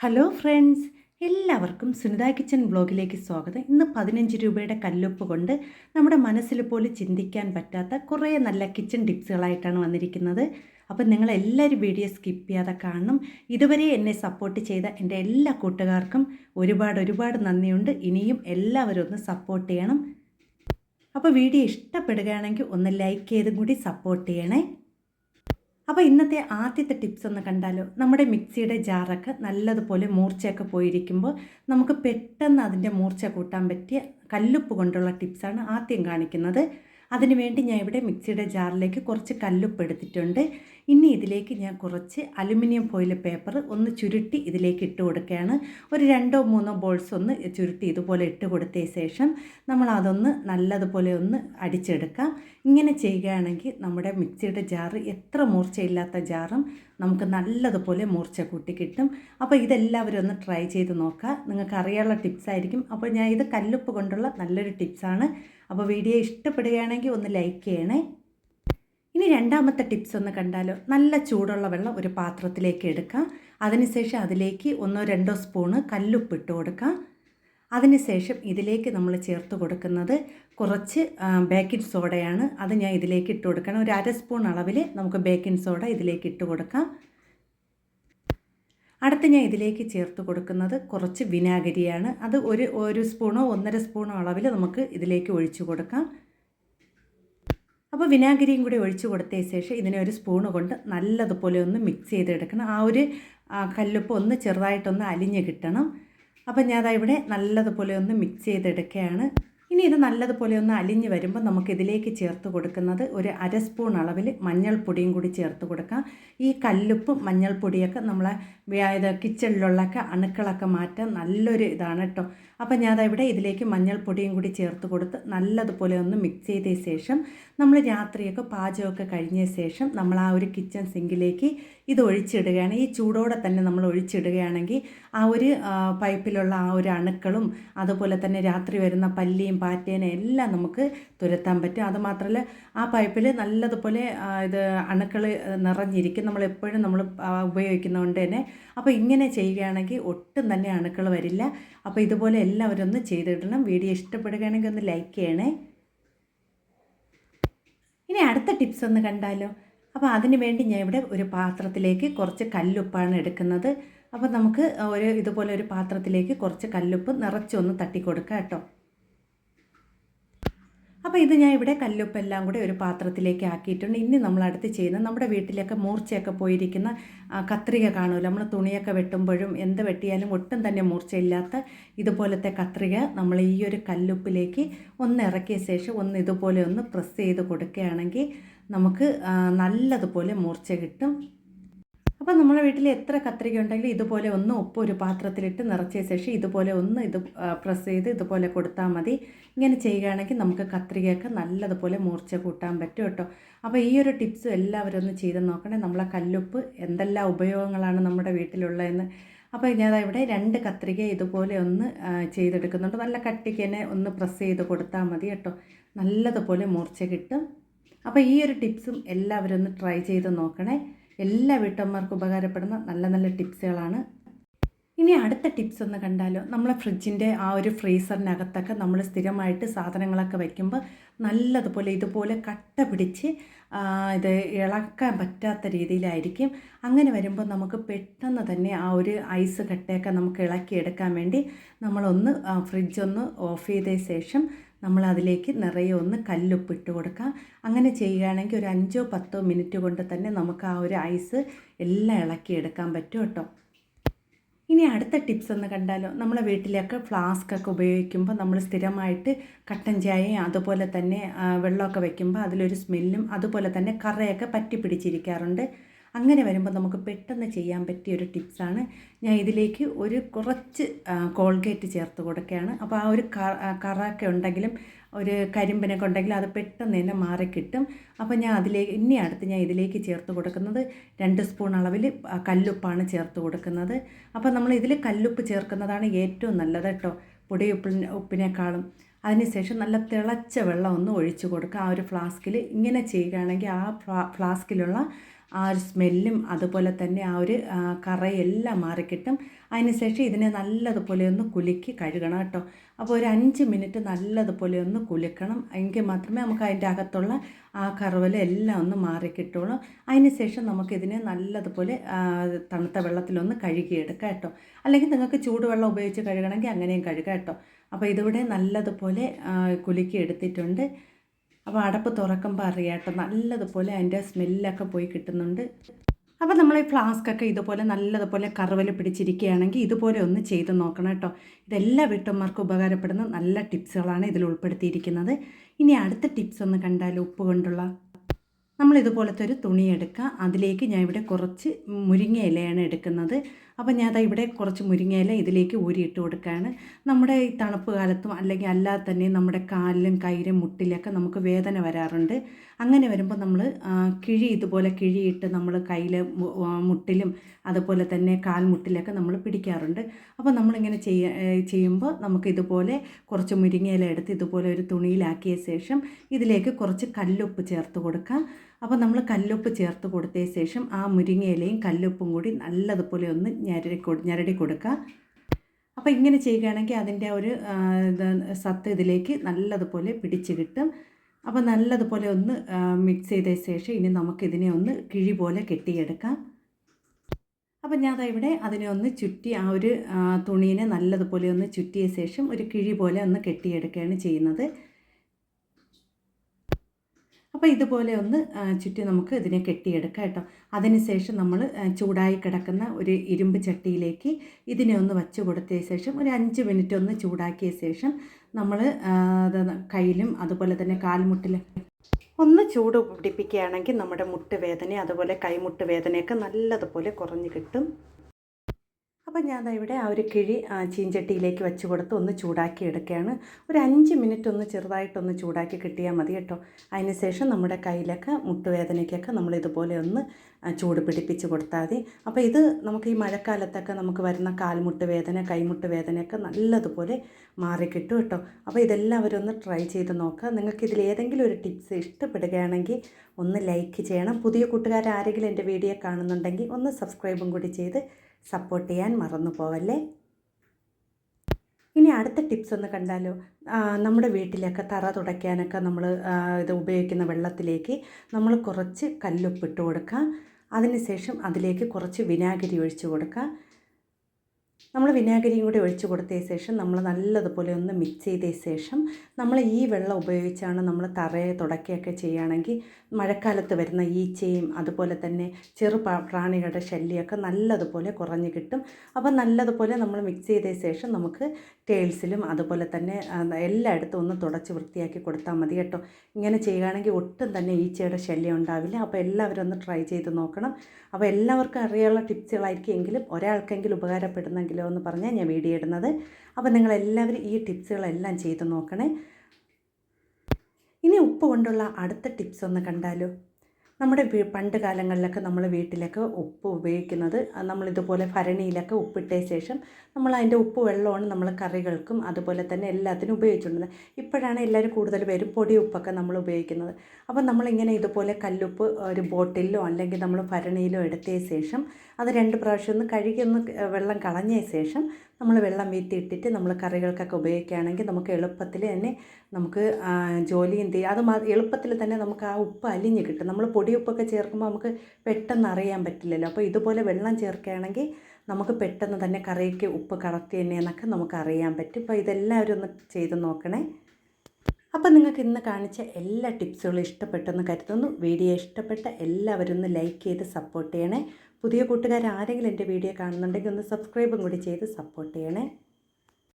Hello friends എല്ലാവർക്കും Sunitha kitchen ബ്ലോഗിലേക്ക് സ്വാഗതം. ഇന്ന് പതിനഞ്ച് രൂപയുടെ കല്ലുപ്പ് കൊണ്ട് നമ്മുടെ മനസ്സിൽ പോലും ചിന്തിക്കാൻ പറ്റാത്ത കുറേ നല്ല കിച്ചൺ ടിപ്സുകളായിട്ടാണ് വന്നിരിക്കുന്നത്. അപ്പം നിങ്ങൾ എല്ലാവരും വീഡിയോ സ്കിപ്പ് ചെയ്യാതെ കാണണം. ഇതുവരെ എന്നെ സപ്പോർട്ട് ചെയ്ത എന്റെ എല്ലാ കൂട്ടുകാർക്കും ഒരുപാട് ഒരുപാട് നന്ദിയുണ്ട്. ഇനിയും എല്ലാവരും ഒന്ന് സപ്പോർട്ട് ചെയ്യണം. അപ്പോൾ വീഡിയോ ഇഷ്ടപ്പെടുകയാണെങ്കിൽ ഒന്ന് ലൈക്ക് ചെയ്തും കൂടി സപ്പോർട്ട് ചെയ്യണേ. അപ്പോൾ ഇന്നത്തെ ആദ്യത്തെ ടിപ്സ് ഒന്ന് കണ്ടാലോ? നമ്മുടെ മിക്സിയുടെ ജാറൊക്കെ നല്ലതുപോലെ മൂർച്ചയൊക്കെ പോയിരിക്കുമ്പോൾ നമുക്ക് പെട്ടെന്ന് അതിന്റെ മൂർച്ച കൂട്ടാൻ പറ്റിയ കല്ലുപ്പ് കൊണ്ടുള്ള ടിപ്സാണ് ആദ്യം കാണിക്കുന്നത്. അതിനുവേണ്ടി ഞാൻ ഇവിടെ മിക്സിയുടെ ജാറിലേക്ക് കുറച്ച് കല്ലുപ്പ് എടുത്തിട്ടുണ്ട്. ഇനി ഇതിലേക്ക് ഞാൻ കുറച്ച് അലുമിനിയം ഫോയിൽ പേപ്പർ ഒന്ന് ചുരുട്ടി ഇതിലേക്ക് ഇട്ട് കൊടുക്കുകയാണ്. ഒരു രണ്ടോ മൂന്നോ ബോൾസ് ഒന്ന് ചുരുട്ടി ഇതുപോലെ ഇട്ട് കൊടുത്ത ശേഷം നമ്മൾ അതൊന്ന് നല്ലതുപോലെ ഒന്ന് അടിച്ചെടുക്കാം. ഇങ്ങനെ ചെയ്യുകയാണെങ്കിൽ നമ്മുടെ മിക്സിയുടെ ജാറ് എത്ര മൂർച്ചയില്ലാത്ത ജാറും നമുക്ക് നല്ലതുപോലെ മൂർച്ച കൂട്ടി കിട്ടും. അപ്പോൾ ഇതെല്ലാവരും ഒന്ന് ട്രൈ ചെയ്ത് നോക്കുക. നിങ്ങൾക്ക് അറിയാനുള്ള ടിപ്സ് ആയിരിക്കും. അപ്പോൾ ഞാൻ ഇത് കല്ലുപ്പ് കൊണ്ടുള്ള നല്ലൊരു ടിപ്സാണ്. അപ്പോൾ വീഡിയോ ഇഷ്ടപ്പെടുകയാണെങ്കിൽ ഒന്ന് ലൈക്ക് ചെയ്യണേ. ഇനി രണ്ടാമത്തെ ടിപ്സ് ഒന്ന് കണ്ടാലോ. നല്ല ചൂടുള്ള വെള്ളം ഒരു പാത്രത്തിലേക്ക് എടുക്കുക അതിനുശേഷം അതിലേക്ക് ഒന്നോ രണ്ടോ സ്പൂണ് കല്ലുപ്പ് ഇട്ട് കൊടുക്കാം. അതിനുശേഷം ഇതിലേക്ക് നമ്മൾ ചേർത്ത് കൊടുക്കുന്നത് കുറച്ച് ബേക്കിംഗ് സോഡയാണ് അത് ഞാൻ ഇതിലേക്ക് ഇട്ട് കൊടുക്കണം. ഒരു അര സ്പൂൺ അളവിൽ നമുക്ക് ബേക്കിംഗ് സോഡ ഇതിലേക്ക് ഇട്ട് കൊടുക്കാം. അടുത്ത് ഞാൻ ഇതിലേക്ക് ചേർത്ത് കൊടുക്കുന്നത് കുറച്ച് വിനാഗിരിയാണ്. അത് ഒരു ഒരു സ്പൂണോ ഒന്നര സ്പൂണോ അളവിൽ നമുക്ക് ഇതിലേക്ക് ഒഴിച്ചു കൊടുക്കാം. അപ്പോൾ വിനാഗിരിയും കൂടി ഒഴിച്ചു കൊടുത്ത ശേഷം ഇതിനെ ഒരു സ്പൂണ് കൊണ്ട് നല്ലതുപോലെ ഒന്ന് മിക്സ് ചെയ്തെടുക്കണം. ആ ഒരു കല്ലുപ്പ് ഒന്ന് ചെറുതായിട്ടൊന്ന് അലിഞ്ഞ് കിട്ടണം. അപ്പം ഞാൻ ഇവിടെ നല്ലതുപോലെ ഒന്ന് മിക്സ് ചെയ്തെടുക്കുകയാണ്. ഇനി ഇത് നല്ലതുപോലെ ഒന്ന് അലിഞ്ഞ് വരുമ്പോൾ നമുക്ക് ഇതിലേക്ക് ചേർത്ത് കൊടുക്കുന്നത് ഒരു അര സ്പൂൺ അളവിൽ മഞ്ഞൾപ്പൊടിയും കൂടി ചേർത്ത് കൊടുക്കാം. ഈ കല്ലുപ്പും മഞ്ഞൾപ്പൊടിയൊക്കെ നമ്മളെ ഇത് കിച്ചണിലുള്ളൊക്കെ അണുക്കളൊക്കെ മാറ്റാൻ നല്ലൊരു ഇതാണ് കേട്ടോ അപ്പോൾ ഞാൻ ഇവിടെ ഇതിലേക്ക് മഞ്ഞൾപ്പൊടിയും കൂടി ചേർത്ത് കൊടുത്ത് നല്ലതുപോലെ ഒന്ന് മിക്സ് ചെയ്ത ശേഷം നമ്മൾ രാത്രിയൊക്കെ പാചകമൊക്കെ കഴിഞ്ഞ ശേഷം നമ്മൾ ആ ഒരു കിച്ചൺ സിങ്കിലേക്ക് ഇത് ഒഴിച്ചിടുകയാണ്. ഈ ചൂടോടെ തന്നെ നമ്മൾ ഒഴിച്ചിടുകയാണെങ്കിൽ ആ ഒരു പൈപ്പിലുള്ള ആ ഒരു അണുക്കളും അതുപോലെ തന്നെ രാത്രി വരുന്ന പല്ലിയും പാറ്റേനെ എല്ലാം നമുക്ക് തുരത്താൻ പറ്റും. അതുമാത്രമല്ല ആ പൈപ്പിൽ നല്ലതുപോലെ ഇത് അണുക്കൾ നിറഞ്ഞിരിക്കും. നമ്മൾ എപ്പോഴും നമ്മൾ ഉപയോഗിക്കുന്നതുകൊണ്ട് തന്നെ. അപ്പോൾ ഇങ്ങനെ ചെയ്യുകയാണെങ്കിൽ ഒട്ടും തന്നെ അണുക്കൾ വരില്ല. അപ്പോൾ ഇതുപോലെ എല്ലാവരും ഒന്ന് ചെയ്തിടണം. വീഡിയോ ഇഷ്ടപ്പെടുകയാണെങ്കിൽ ഒന്ന് ലൈക്ക് ചെയ്യണേ. ഇനി അടുത്ത ടിപ്സ് ഒന്ന് കണ്ടാലോ? അപ്പോൾ അതിന് വേണ്ടി ഞാൻ ഇവിടെ ഒരു പാത്രത്തിലേക്ക് കുറച്ച് കല്ലുപ്പാണ് എടുക്കുന്നത്. അപ്പോൾ നമുക്ക് ഒരു ഇതുപോലെ ഒരു പാത്രത്തിലേക്ക് കുറച്ച് കല്ലുപ്പ് നിറച്ചൊന്ന് തട്ടി കൊടുക്കാം കേട്ടോ. അപ്പോൾ ഇത് ഞാൻ ഇവിടെ കല്ലുപ്പെല്ലാം കൂടെ ഒരു പാത്രത്തിലേക്ക് ആക്കിയിട്ടുണ്ട്. ഇനി നമ്മൾ അടുത്ത് ചെയ്യുന്നത് നമ്മുടെ വീട്ടിലൊക്കെ മൂർച്ചയൊക്കെ പോയിരിക്കുന്ന കത്രിക കാണുമല്ലോ. നമ്മൾ തുണിയൊക്കെ വെട്ടുമ്പോഴും എന്ത് വെട്ടിയാലും ഒട്ടും തന്നെ മൂർച്ചയില്ലാത്ത ഇതുപോലത്തെ കത്രിക നമ്മൾ ഈ ഒരു കല്ലുപ്പിലേക്ക് ഒന്ന് ഇറക്കിയ ശേഷം ഒന്ന് ഇതുപോലെ ഒന്ന് പ്രസ് ചെയ്ത് കൊടുക്കുകയാണെങ്കിൽ നമുക്ക് നല്ലതുപോലെ മൂർച്ച കിട്ടും. അപ്പോൾ നമ്മുടെ വീട്ടിൽ എത്ര കത്രിക ഉണ്ടെങ്കിലും ഇതുപോലെ ഒന്ന് ഉപ്പ് ഒരു പാത്രത്തിലിട്ട് നിറച്ച ശേഷം ഇതുപോലെ ഒന്ന് ഇത് പ്രസ് ചെയ്ത് ഇതുപോലെ കൊടുത്താൽ മതി. ഇങ്ങനെ ചെയ്യുകയാണെങ്കിൽ നമുക്ക് കത്രികയൊക്കെ നല്ലതുപോലെ മൂർച്ച കൂട്ടാൻ പറ്റും കേട്ടോ. അപ്പോൾ ഈ ഒരു ടിപ്സ് എല്ലാവരും ഒന്ന് ചെയ്ത് നോക്കണേ. നമ്മളെ കല്ലുപ്പ് എന്തെല്ലാം ഉപയോഗങ്ങളാണ് നമ്മുടെ വീട്ടിലുള്ളതെന്ന്. അപ്പോൾ ഞാൻ ഇവിടെ രണ്ട് കത്രിക ഇതുപോലെ ഒന്ന് ചെയ്തെടുക്കുന്നുണ്ട്. നല്ല കട്ടിക്ക് ഒന്ന് പ്രസ് ചെയ്ത് കൊടുത്താൽ മതി കേട്ടോ. നല്ലതുപോലെ മൂർച്ച കിട്ടും. അപ്പോൾ ഈ ഒരു ടിപ്സും എല്ലാവരും ഒന്ന് ട്രൈ ചെയ്ത് നോക്കണേ. എല്ലാ വീട്ടമ്മമാർക്കും ഉപകാരപ്പെടുന്ന നല്ല നല്ല ടിപ്സുകളാണ് ഇനി അടുത്ത ടിപ്സ് ഒന്ന് കണ്ടാലോ? നമ്മളെ ഫ്രിഡ്ജിന്റെ ആ ഒരു ഫ്രീസറിനകത്തൊക്കെ നമ്മൾ സ്ഥിരമായിട്ട് സാധനങ്ങളൊക്കെ വയ്ക്കുമ്പോൾ നല്ലതുപോലെ ഇതുപോലെ കട്ട പിടിച്ച് ഇത് ഇളക്കാൻ പറ്റാത്ത രീതിയിലായിരിക്കും. അങ്ങനെ വരുമ്പോൾ നമുക്ക് പെട്ടെന്ന് തന്നെ ആ ഒരു ഐസ് കട്ടയൊക്കെ നമുക്ക് ഇളക്കിയെടുക്കാൻ വേണ്ടി നമ്മളൊന്ന് ഫ്രിഡ്ജ് ഒന്ന് ഓഫ് ചെയ്ത ശേഷം നമ്മൾ അതിലേക്ക് നിറയെ ഒന്ന് കല്ലുപ്പിട്ട് കൊടുക്കാം അങ്ങനെ ചെയ്യുകയാണെങ്കിൽ ഒരു അഞ്ചോ പത്തോ മിനിറ്റ് കൊണ്ട് തന്നെ നമുക്ക് ആ ഒരു ഐസ് എല്ലാം ഇളക്കിയെടുക്കാൻ പറ്റും കേട്ടോ. ഇനി അടുത്ത ടിപ്സ് ഒന്ന് കണ്ടാലോ? നമ്മളെ വീട്ടിലൊക്കെ ഫ്ലാസ്ക് ഒക്കെ ഉപയോഗിക്കുമ്പോൾ നമ്മൾ സ്ഥിരമായിട്ട് കട്ടൻ ചായയും അതുപോലെ തന്നെ വെള്ളമൊക്കെ വെക്കുമ്പോൾ അതിലൊരു സ്മെല്ലും അതുപോലെ തന്നെ കറയൊക്കെ പറ്റി പിടിച്ചിരിക്കാറുണ്ട്. അങ്ങനെ വരുമ്പോൾ നമുക്ക് പെട്ടെന്ന് ചെയ്യാൻ പറ്റിയ ഒരു ടിപ്സാണ്. ഞാൻ ഇതിലേക്ക് ഒരു കുറച്ച് കോൾഗേറ്റ് ചേർത്ത് കൊടുക്കുകയാണ്. അപ്പോൾ ആ ഒരു കറ കറയൊക്കെ ഉണ്ടെങ്കിലും ഒരു കരിമ്പിനൊക്കെ ഉണ്ടെങ്കിൽ അത് പെട്ടെന്ന് തന്നെ മാറിക്കിട്ടും. അപ്പോൾ ഞാൻ അതിലേക്ക് ഇനി അടുത്ത് ഞാൻ ഇതിലേക്ക് ചേർത്ത് കൊടുക്കുന്നത് രണ്ട് സ്പൂൺ അളവിൽ കല്ലുപ്പാണ് ചേർത്ത് കൊടുക്കുന്നത്. അപ്പോൾ നമ്മൾ ഇതിൽ കല്ലുപ്പ് ചേർക്കുന്നതാണ് ഏറ്റവും നല്ലത് കേട്ടോ. പൊടി ഉപ്പിന് ഉപ്പിനേക്കാളും അതിനുശേഷം നല്ല തിളച്ച വെള്ളം ഒന്ന് ഒഴിച്ചു കൊടുക്കുക. ആ ഒരു ഫ്ലാസ്കിൽ ഇങ്ങനെ ചെയ്യുകയാണെങ്കിൽ ആ ഫ്ലാസ്കിലുള്ള ആ ഒരു സ്മെല്ലും അതുപോലെ തന്നെ ആ ഒരു കറയെല്ലാം മാറിക്കിട്ടും. അതിനുശേഷം ഇതിനെ നല്ലതുപോലെ ഒന്ന് കുലുക്കി കഴുകണം കേട്ടോ. അപ്പോൾ ഒരു അഞ്ച് മിനിറ്റ് നല്ലതുപോലെ ഒന്ന് കുലുക്കണം. എങ്കിൽ മാത്രമേ നമുക്ക് അതിന്റെ അകത്തുള്ള ആ കറുവല എല്ലാം ഒന്ന് മാറിക്കിട്ടുള്ളൂ. അതിനുശേഷം നമുക്കിതിനെ നല്ലതുപോലെ തണുത്ത വെള്ളത്തിലൊന്ന് കഴുകിയെടുക്കാം കേട്ടോ. അല്ലെങ്കിൽ നിങ്ങൾക്ക് ചൂടുവെള്ളം ഉപയോഗിച്ച് കഴുകണമെങ്കിൽ അങ്ങനെയും കഴുകാം കേട്ടോ. അപ്പോൾ ഇതിവിടെ നല്ലതുപോലെ കുലുക്കി എടുത്തിട്ടുണ്ട്. അപ്പോൾ അടപ്പ് തുറക്കുമ്പോൾ അറിയാട്ടോ നല്ലതുപോലെ അതിന്റെ സ്മെല്ലൊക്കെ പോയി കിട്ടുന്നുണ്ട്. അപ്പോൾ നമ്മൾ ഈ ഫ്ലാസ്കൊക്കെ ഇതുപോലെ നല്ലതുപോലെ കറുവൽ പിടിച്ചിരിക്കുകയാണെങ്കിൽ ഇതുപോലെ ഒന്ന് ചെയ്ത് നോക്കണം കേട്ടോ. ഇതെല്ലാ വീട്ടമ്മമാർക്കും ഉപകാരപ്പെടുന്ന നല്ല ടിപ്സുകളാണ് ഇതിൽ ഉൾപ്പെടുത്തിയിരിക്കുന്നത്. ഇനി അടുത്ത ടിപ്സ് ഒന്ന് കണ്ടാൽ ഉപ്പ് കൊണ്ടുള്ള നമ്മൾ ഇതുപോലത്തെ ഒരു തുണി എടുക്കുക. അതിലേക്ക് ഞാൻ ഇവിടെ കുറച്ച് മുരിങ്ങ ഇലയാണ് എടുക്കുന്നത്. അപ്പോൾ ഞാൻ അതാ ഇവിടെ കുറച്ച് മുരിങ്ങയില ഇതിലേക്ക് ഊരിയിട്ട് കൊടുക്കുകയാണ് നമ്മുടെ ഈ തണുപ്പ് കാലത്തും അല്ലെങ്കിൽ അല്ലാതെ തന്നെ നമ്മുടെ കാലിലും കൈയിലും മുട്ടിലൊക്കെ നമുക്ക് വേദന വരാറുണ്ട്. അങ്ങനെ വരുമ്പോൾ നമ്മൾ കിഴി ഇതുപോലെ കിഴിയിട്ട് നമ്മൾ കയ്യിൽ മുട്ടിലും അതുപോലെ തന്നെ കാൽമുട്ടിലൊക്കെ നമ്മൾ പിടിക്കാറുണ്ട്. അപ്പോൾ നമ്മളിങ്ങനെ ചെയ്യ ചെയ്യുമ്പോൾ നമുക്ക് ഇതുപോലെ കുറച്ച് മുരിങ്ങയില എടുത്ത് ഇതുപോലെ ഒരു തുണിയിലാക്കിയ ശേഷം ഇതിലേക്ക് കുറച്ച് കല്ലുപ്പ് ചേർത്ത് കൊടുക്കാം. അപ്പോൾ നമ്മൾ കല്ലുപ്പ് ചേർത്ത് കൊടുത്തതിന് ശേഷം ആ മുരിങ്ങയിലയും കല്ലുപ്പും കൂടി നല്ലതുപോലെ ഒന്ന് ഞരടി ഞരടി കൊടുക്കുക അപ്പോൾ ഇങ്ങനെ ചെയ്യുകയാണെങ്കിൽ അതിന്റെ ഒരു സത്ത് ഇതിലേക്ക് നല്ലതുപോലെ പിടിച്ച് കിട്ടും. അപ്പോൾ നല്ലതുപോലെ ഒന്ന് മിക്സ് ചെയ്ത ശേഷം ഇനി നമുക്കിതിനെ ഒന്ന് കിഴി പോലെ കെട്ടിയെടുക്കാം. അപ്പം ഞാൻ ഇവിടെ അതിനെ ഒന്ന് ചുറ്റി ആ ഒരു തുണീനെ നല്ലതുപോലെ ഒന്ന് ചുറ്റിയ ശേഷം ഒരു കിഴി പോലെ ഒന്ന് കെട്ടിയെടുക്കുകയാണ് ചെയ്യുന്നത്. അപ്പോൾ ഇതുപോലെ ഒന്ന് ചുറ്റി നമുക്ക് ഇതിനെ കെട്ടിയെടുക്കാം കേട്ടോ. അതിനുശേഷം നമ്മൾ ചൂടായി കിടക്കുന്ന ഒരു ഇരുമ്പ് ചട്ടിയിലേക്ക് ഇതിനെ ഒന്ന് വച്ച് കൊടുത്തതിന് ശേഷം ഒരു അഞ്ച് മിനിറ്റ് ഒന്ന് ചൂടാക്കിയ ശേഷം നമ്മൾ കയ്യിലും അതുപോലെ തന്നെ കാൽമുട്ടിലും ഒന്ന് ചൂട് പിടിപ്പിക്കുകയാണെങ്കിൽ നമ്മുടെ മുട്ട് വേദന അതുപോലെ കൈമുട്ട് വേദനയൊക്കെ നല്ലതുപോലെ കുറഞ്ഞ് കിട്ടും. അപ്പം ഞാൻ ഇവിടെ ആ ഒരു കിഴി ചീഞ്ചട്ടിയിലേക്ക് വെച്ച് കൊടുത്ത് ഒന്ന് ചൂടാക്കി എടുക്കുകയാണ്. ഒരു അഞ്ച് മിനിറ്റ് ഒന്ന് ചെറുതായിട്ടൊന്ന് ചൂടാക്കി കിട്ടിയാൽ മതി കേട്ടോ. അതിന് ശേഷം നമ്മുടെ കയ്യിലൊക്കെ മുട്ടുവേദനയ്ക്കൊക്കെ നമ്മൾ ഇതുപോലെ ഒന്ന് ചൂട് പിടിപ്പിച്ച് കൊടുത്താൽ മതി. അപ്പോൾ ഇത് നമുക്ക് ഈ മഴക്കാലത്തൊക്കെ നമുക്ക് വരുന്ന കാൽമുട്ട് വേദന കൈമുട്ട് വേദനയൊക്കെ നല്ലതുപോലെ മാറിക്കിട്ടും കേട്ടോ. അപ്പോൾ ഇതെല്ലാവരും ഒന്ന് ട്രൈ ചെയ്ത് നോക്കുക. നിങ്ങൾക്ക് ഇതിൽ ഏതെങ്കിലും ഒരു ടിപ്സ് ഇഷ്ടപ്പെടുകയാണെങ്കിൽ ഒന്ന് ലൈക്ക് ചെയ്യണം. പുതിയ കൂട്ടുകാർ ആരെങ്കിലും എന്റെ വീഡിയോ കാണുന്നുണ്ടെങ്കിൽ ഒന്ന് സബ്സ്ക്രൈബും കൂടി ചെയ്ത് സപ്പോർട്ട് ചെയ്യാൻ മറന്നു പോവല്ലേ ഇനി അടുത്ത ടിപ്സ് ഒന്ന് കണ്ടാലോ? നമ്മുടെ വീട്ടിലൊക്കെ തറ തുടയ്ക്കാനൊക്കെ നമ്മൾ ഇത് ഉപയോഗിക്കുന്ന വെള്ളത്തിലേക്ക് നമ്മൾ കുറച്ച് കല്ലുപ്പിട്ട് കൊടുക്കുക. അതിനുശേഷം അതിലേക്ക് കുറച്ച് വിനാഗിരി ഒഴിച്ചു കൊടുക്കുക. നമ്മൾ വിനാഗിരിയും കൂടി ഒഴിച്ചു കൊടുത്തതിന് ശേഷം നമ്മൾ നല്ലതുപോലെ ഒന്ന് മിക്സ് ചെയ്തതിന് ശേഷം നമ്മൾ ഈ വെള്ളം ഉപയോഗിച്ചാണ് നമ്മൾ തറയെ തുടക്കുകയൊക്കെ ചെയ്യുകയാണെങ്കിൽ മഴക്കാലത്ത് വരുന്ന ഈച്ചയും അതുപോലെ തന്നെ ചെറു പ്രാണികളുടെ ശല്യമൊക്കെ നല്ലതുപോലെ കുറഞ്ഞു കിട്ടും. അപ്പോൾ നല്ലതുപോലെ നമ്മൾ മിക്സ് ചെയ്തതിന് ശേഷം നമുക്ക് ടേൽസിലും അതുപോലെ തന്നെ എല്ലായിടത്തും ഒന്ന് തുടച്ച് വൃത്തിയാക്കി കൊടുത്താൽ മതി കേട്ടോ. ഇങ്ങനെ ചെയ്യുകയാണെങ്കിൽ ഒട്ടും തന്നെ ഈച്ചയുടെ ശല്യം ഉണ്ടാവില്ല. അപ്പോൾ എല്ലാവരും ഒന്ന് ട്രൈ ചെയ്ത് നോക്കണം. അപ്പോൾ എല്ലാവർക്കും അറിയാനുള്ള ടിപ്സുകളായിരിക്കും എങ്കിലും ഒരാൾക്കെങ്കിലും ഉപകാരപ്പെടുന്നെങ്കിലോ എന്ന് പറഞ്ഞാൽ ഞാൻ വീഡിയോ ഇടുന്നത്. അപ്പോൾ നിങ്ങളെല്ലാവരും ഈ ടിപ്സുകളെല്ലാം ചെയ്ത് നോക്കണേ. ഇനി ഉപ്പ് കൊണ്ടുള്ള അടുത്ത ടിപ്സ് ഒന്ന് കണ്ടാലോ? നമ്മുടെ പണ്ട് കാലങ്ങളിലൊക്കെ നമ്മൾ വീട്ടിലൊക്കെ ഉപ്പ് ഉപയോഗിക്കുന്നത് നമ്മളിതുപോലെ ഭരണിയിലൊക്കെ ഉപ്പിട്ട ശേഷം നമ്മൾ അതിന്റെ ഉപ്പ് വെള്ളമാണ് നമ്മൾ കറികൾക്കും അതുപോലെ തന്നെ എല്ലാത്തിനും ഉപയോഗിച്ചുകൊണ്ടിരുന്നത്. ഇപ്പോഴാണ് എല്ലാവരും കൂടുതൽ പേരും പൊടി ഉപ്പൊക്കെ നമ്മൾ ഉപയോഗിക്കുന്നത്. അപ്പോൾ നമ്മളിങ്ങനെ ഇതുപോലെ കല്ലുപ്പ് ഒരു ബോട്ടിലോ അല്ലെങ്കിൽ നമ്മൾ ഭരണിയിലോ എടുത്തതിന് ശേഷം അത് രണ്ട് പ്രാവശ്യം ഒന്ന് കഴുകി ഒന്ന് വെള്ളം കളഞ്ഞ ശേഷം നമ്മൾ വെള്ളം വീത്തിയിട്ടിട്ട് നമ്മൾ കറികൾക്കൊക്കെ ഉപയോഗിക്കുകയാണെങ്കിൽ നമുക്ക് എളുപ്പത്തിൽ തന്നെ നമുക്ക് ജോലി ജോലിയും തീ അത് എളുപ്പത്തിൽ തന്നെ നമുക്ക് ആ ഉപ്പ് അലിഞ്ഞ് കിട്ടും. നമ്മൾ പൊടി ഉപ്പൊക്കെ ചേർക്കുമ്പോൾ നമുക്ക് പെട്ടെന്ന് അറിയാൻ പറ്റില്ലല്ലോ. അപ്പോൾ ഇതുപോലെ വെള്ളം ചേർക്കുകയാണെങ്കിൽ നമുക്ക് പെട്ടെന്ന് തന്നെ കറിക്ക് ഉപ്പ് കറക്റ്റ് തന്നെയെന്നൊക്കെ നമുക്ക് അറിയാൻ പറ്റും. അപ്പോൾ ഇതെല്ലാവരും ഒന്ന് ചെയ്ത് നോക്കണേ. അപ്പോൾ നിങ്ങൾക്ക് ഇന്ന് കാണിച്ച എല്ലാ ടിപ്സുകളും ഇഷ്ടപ്പെട്ടെന്ന് കരുതുന്നു. വീഡിയോ ഇഷ്ടപ്പെട്ട എല്ലാവരും ഒന്ന് ലൈക്ക് ചെയ്ത് സപ്പോർട്ട് ചെയ്യണേ. പുതിയ കൂട്ടുകാർ ആരെങ്കിലും എന്റെ വീഡിയോ കാണുന്നുണ്ടെങ്കിൽ ഒന്ന് സബ്സ്ക്രൈബും കൂടി ചെയ്ത് സപ്പോർട്ട് ചെയ്യണേ.